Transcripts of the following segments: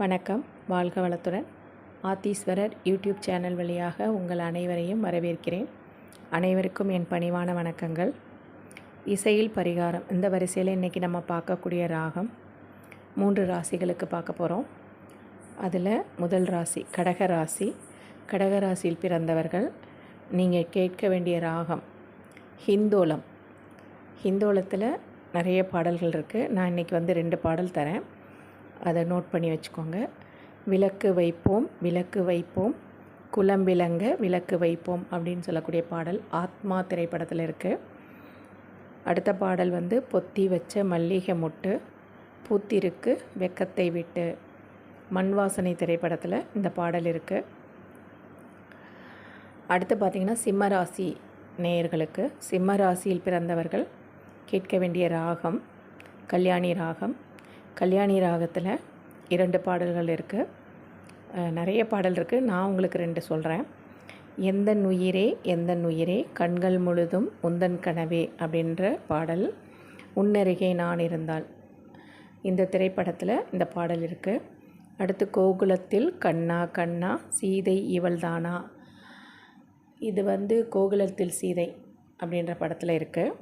வணக்கம். வாழ்க வளத்துடன். ஆத்தீஸ்வரர் யூடியூப் சேனல் வழியாக உங்கள் அனைவரையும் வரவேற்கிறேன். அனைவருக்கும் என் பணிவான வணக்கங்கள். இசையில் பரிகாரம். இந்த வரிசையில் இன்றைக்கி நம்ம பார்க்கக்கூடிய ராகம் மூன்று ராசிகளுக்கு பார்க்க போகிறோம் அதில் முதல் ராசி கடக ராசி. கடக ராசியில் பிறந்தவர்கள் நீங்கள் கேட்க வேண்டிய ராகம் ஹிந்தோளம். ஹிந்தோலத்தில் நிறைய பாடல்கள் இருக்குது நான் இன்றைக்கி வந்து ரெண்டு பாடல் தரேன். அதை நோட் பண்ணி வச்சுக்கோங்க. விளக்கு வைப்போம் விளக்கு வைப்போம். குலம் விளங்க விளக்கு வைப்போம் அப்படின்னு சொல்லக்கூடிய பாடல் ஆத்மா திரைப்படத்தில் இருக்குது அடுத்த பாடல் வந்து பொத்தி வச்ச மல்லிகை முட்டு பூத்திருக்கு வெக்கத்தை விட்டு. மண் வாசனை திரைப்படத்தில் இந்த பாடல் இருக்குது அடுத்து பார்த்திங்கன்னா சிம்மராசி நேயர்களுக்கு. சிம்ம ராசியில் பிறந்தவர்கள் கேட்க வேண்டிய ராகம் கல்யாணி ராகம் கல்யாணி ராகத்தில் இரண்டு பாடல்கள் இருக்குது நிறைய பாடல் இருக்குது நான் உங்களுக்கு ரெண்டு சொல்கிறேன் எந்த உயிரே எந்த உயிரே கண்கள் முழுதும் உந்தன் கனவே அப்படின்ற பாடல் உன்னருகே நான் இருந்தால். இந்த திரைப்படத்தில் இந்த பாடல் இருக்குது அடுத்து கோகுலத்தில் கண்ணா கண்ணா சீதை இவள்தானா இது வந்து கோகுலத்தில் சீதை அப்படின்ற படத்தில் இருக்குது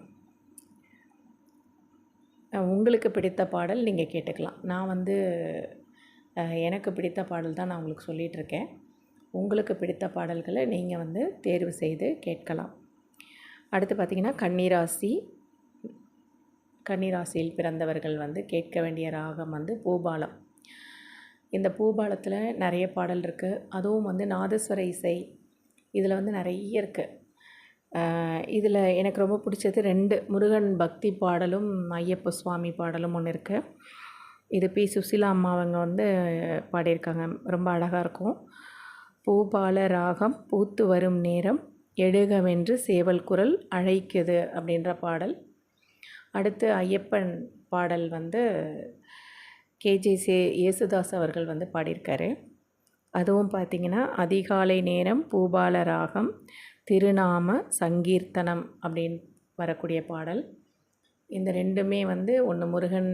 உங்களுக்கு பிடித்த பாடல் நீங்கள் கேட்டுக்கலாம். நான் வந்து எனக்கு பிடித்த பாடல் தான் நான் உங்களுக்கு சொல்லிகிட்ருக்கேன் உங்களுக்கு பிடித்த பாடல்களை நீங்கள் வந்து தேர்வு செய்து கேட்கலாம். அடுத்து பார்த்திங்கன்னா கன்னிராசி கன்னிராசியில் பிறந்தவர்கள் வந்து கேட்க வேண்டிய ராகம் வந்து பூபாலம். இந்த பூபாலத்தில் நிறைய பாடல் இருக்குது அதுவும் வந்து நாதஸ்வர இசை இதில் வந்து நிறைய இருக்குது இதில் எனக்கு ரொம்ப பிடிச்சது ரெண்டு முருகன் பக்தி பாடலும் ஐயப்ப சுவாமி பாடலும் ஒன்று இருக்குது இது பி. சுசிலா அம்மா அவங்க வந்து பாடியிருக்காங்க. ரொம்ப அழகாக இருக்கும். பூபால ராகம் பூத்து வரும் நேரம் எழுகவென்று சேவல் குரல் அழைக்குது அப்படின்ற பாடல். அடுத்து ஐயப்பன் பாடல் வந்து கேஜே சே. யேசுதாஸ் அவர்கள் வந்து பாடியிருக்காரு. அதுவும் பார்த்திங்கன்னா அதிகாலை நேரம் பூபால ராகம் திருநாம சங்கீர்த்தனம் அப்படின்னு வரக்கூடிய பாடல். இந்த ரெண்டுமே வந்து ஒன்று முருகன்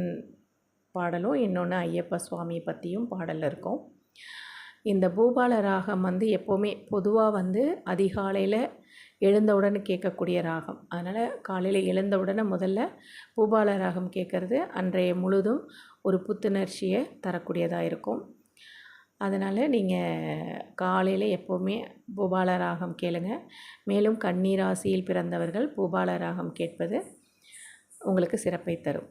பாடலும் இன்னொன்று ஐயப்ப சுவாமி பற்றியும் பாடல் இருக்கும். இந்த பூபால ராகம் வந்து எப்போவுமே பொதுவாக வந்து அதிகாலையில் எழுந்தவுடனே கேட்கக்கூடிய ராகம். அதனால் காலையில் எழுந்தவுடனே முதல்ல பூபால ராகம் கேட்குறது அன்றைய முழுதும் ஒரு புத்துணர்ச்சியை தரக்கூடியதாக இருக்கும். அதனால் நீங்கள் காலையில் எப்போவுமே பூபால ராகம் கேளுங்க. மேலும் கண்ணீராசியில் பிறந்தவர்கள் பூபால ராகம் கேட்பது உங்களுக்கு சிறப்பை தரும்.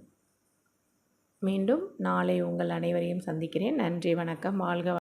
மீண்டும் நாளை உங்கள் அனைவரையும் சந்திக்கிறேன். நன்றி வணக்கம். வாழ்க